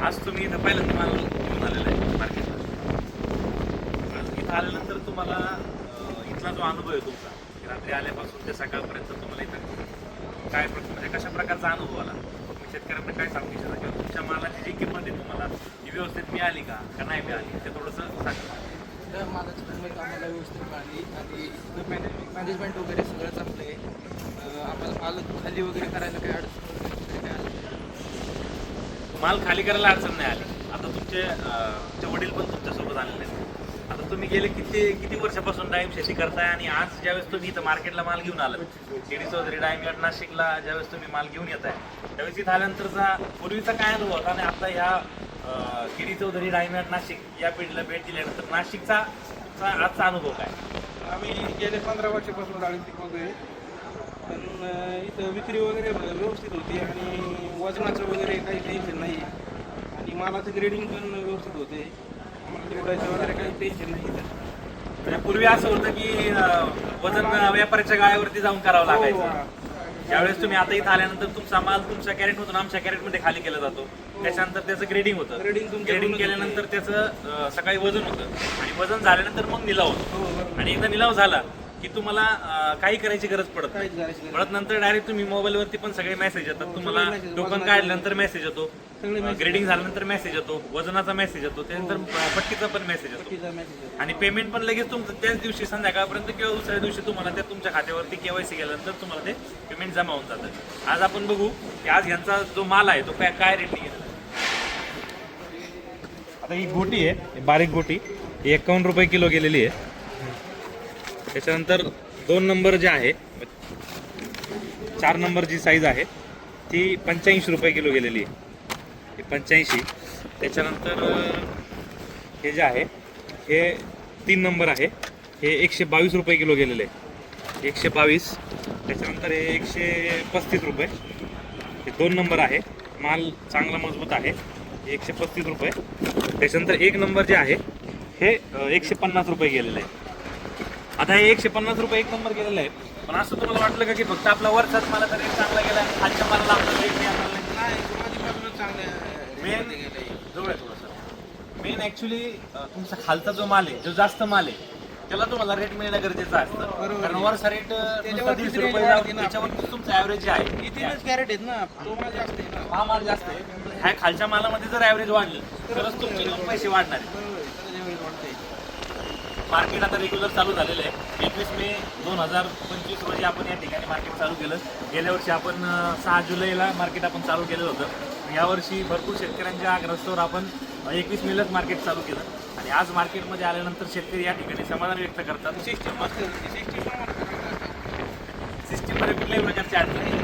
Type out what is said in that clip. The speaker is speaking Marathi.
आज तुम्ही इथं पहिल्यांदा तुम्हाला घेऊन आलेलं आहे मार्केटला आज इथं आल्यानंतर तुम्हाला इथला जो अनुभव आहे तुमचा रात्री आल्यापासून ते सकाळपर्यंत तुम्हाला इथं काय म्हणजे कशा प्रकारचा अनुभव आला? शेतकऱ्यांना काय सांगू इच्छिता किंवा तुमच्या मालाची जी किंमत आहे तुम्हाला ती व्यवस्थित मिळाली का? का नाही मिळाली? ते थोडंसं सांगा. तर मालाची किंमत आम्हाला व्यवस्थित मिळाली आणि मॅनेजमेंट मॅनेजमेंट वगैरे सगळं चांगलं आहे. आम्हाला माल खाली वगैरे करायला अडचण वगैरे काय आली नाही. माल खाली करायला अडचण नाही आली. आता तुमचे तुमचे वडील पण तुमच्यासोबत आलेले आहेत. आता तुम्ही गेले किती किती वर्षापासून डाळिंब शेती करताय आणि आज ज्यावेळेस तुम्ही इथं मार्केटला माल घेऊन आलात केडी चौधरी डाळिंब यार्ड नाशिकला ज्यावेळेस तुम्ही माल घेऊन येत आहे त्यावेळेस इथं आल्यानंतरचा पूर्वीचा काय अनुभव होता आणि आता ह्या अं, केडी चौधरी डाळिंब यार्ड नाशिक या पिढीला भेट दिल्यानंतर नाशिकचा आजचा अनुभव काय? आम्ही गेले पंधरा वर्षापासून डाळिंब पिकवतोय. पण इथं विक्री वगैरे व्यवस्थित होती आणि वजनाचं वगैरे काही टेन्शन नाही आणि मालाचं ग्रेडिंग पण व्यवस्थित होते. निवडायचं वगैरे काही टेन्शन नाही इथं. म्हणजे पूर्वी असं होतं की अं, वजन व्यापाऱ्याच्या गाळ्यावरती जाऊन करावं लागायचं. ज्यावेळेस तुम्ही आता इथं आल्यानंतर तुमचा माल तुमच्या कॅरेटमधून आमच्या कॅरेटमध्ये खाली केला जातो. त्याच्यानंतर त्याचं ग्रेडिंग होतं. Grading तुमच्या ग्रेडिंग पूर्ण केल्यानंतर त्याचं अं, सकाळी वजन होतं. आणि वजन झाल्यानंतर मग निलाव होतो. हो. आणि एकदा निलाव झाला की तुम्हाला अं, काही करायची गरज पडत नाही. काहीच करायची गरज परत नंतर डायरेक्ट तुम्ही मोबाईलवरती पण सगळे मेसेज येतात. तुम्हाला सगळे message, टोकन वजनाचे काढल्यानंतर मेसेज येतो. सगळे message ग्रेडिंग झाल्यानंतर मेसेज येतो. वजनाचा मेसेज येतो. त्यानंतर पट्टीचा पण मेसेज येतो. पट्टीचा message येतो. आणि पेमेंट पण लगेच तुमचं त्याच दिवशी संध्याकाळपर्यंत किंवा दुसऱ्या दिवशी तुम्हाला त्या तुमच्या खात्यावरती केवायसी केल्यानंतर तुम्हाला ते पेमेंट जमा होऊन जातं. आज आपण बघू की आज यांचा जो माल आहे तो काय काय रेटने गेला. आता ही गोटी आहे ही बारीक गोटी. ही एकावन्न रुपये किलो गेलेली आहे. त्याच्यानंतर दोन नंबर जे आहे चार नंबर जी साईज आहे ती पंच्याऐंशी रुपये किलो गेलेली आहे. ही पंच्याऐंशी. त्याच्यानंतर हे जे आहे हे तीन नंबर आहे. हे एकशे बावीस रुपये किलो गेलेले आहे. एकशे बावीस. त्याच्यानंतर हे एकशे पस्तीस रुपये. हे दोन नंबर आहे. माल चांगला मजबूत आहे. एकशे पस्तीस रुपये. त्याच्यानंतर एक नंबर जे आहे हे एकशे पन्नास रुपये गेलेलं आहे. आता हे एकशे पन्नास रुपये एक नंबर गेलेलं आहे पण असं तुम्हाला वाटलं का की फक्त आपला वरचाच मला तर रेट चांगला गेला आपला रेट नाही सुरुवातीपासूनच चांगल्या मेन. जवळ आहे थोडंसं. मेन ऍक्च्युली तुमचा खालचा जो माल आहे जो जास्त माल आहे त्याला तुम्हाला रेट मिळणं गरजेचं असतं. कारण वरचा रेट दीडशे रुपये तुमचं ॲव्हरेज जे आहे तीनच कॅरेट आहेत ना. तो माल जास्त आहे ना. हा माल जास्त आहे. ह्या खालच्या मालामध्ये जर ॲव्हरेज वाढलं तरच तुमचे दोन पैसे वाढणार आहे. मार्केट आता रेग्युलर चालू झालेलं आहे. एकवीस मे दोन हजार पंचवीस रोजी आपण या ठिकाणी मार्केट चालू केलं. गेल्या वर्षी आपण सहा जुलैला मार्केट आपण चालू केलं होतं. यावर्षी भरपूर शेतकऱ्यांच्या आग्रस्तवर आपण एकवीस मेलाच मार्केट चालू केलं. आणि आज मार्केटमध्ये आल्यानंतर शेतकरी या ठिकाणी समाधान व्यक्त करतात. सिस्टीम. सिस्टीममध्ये कुठल्याही प्रकारची अडचण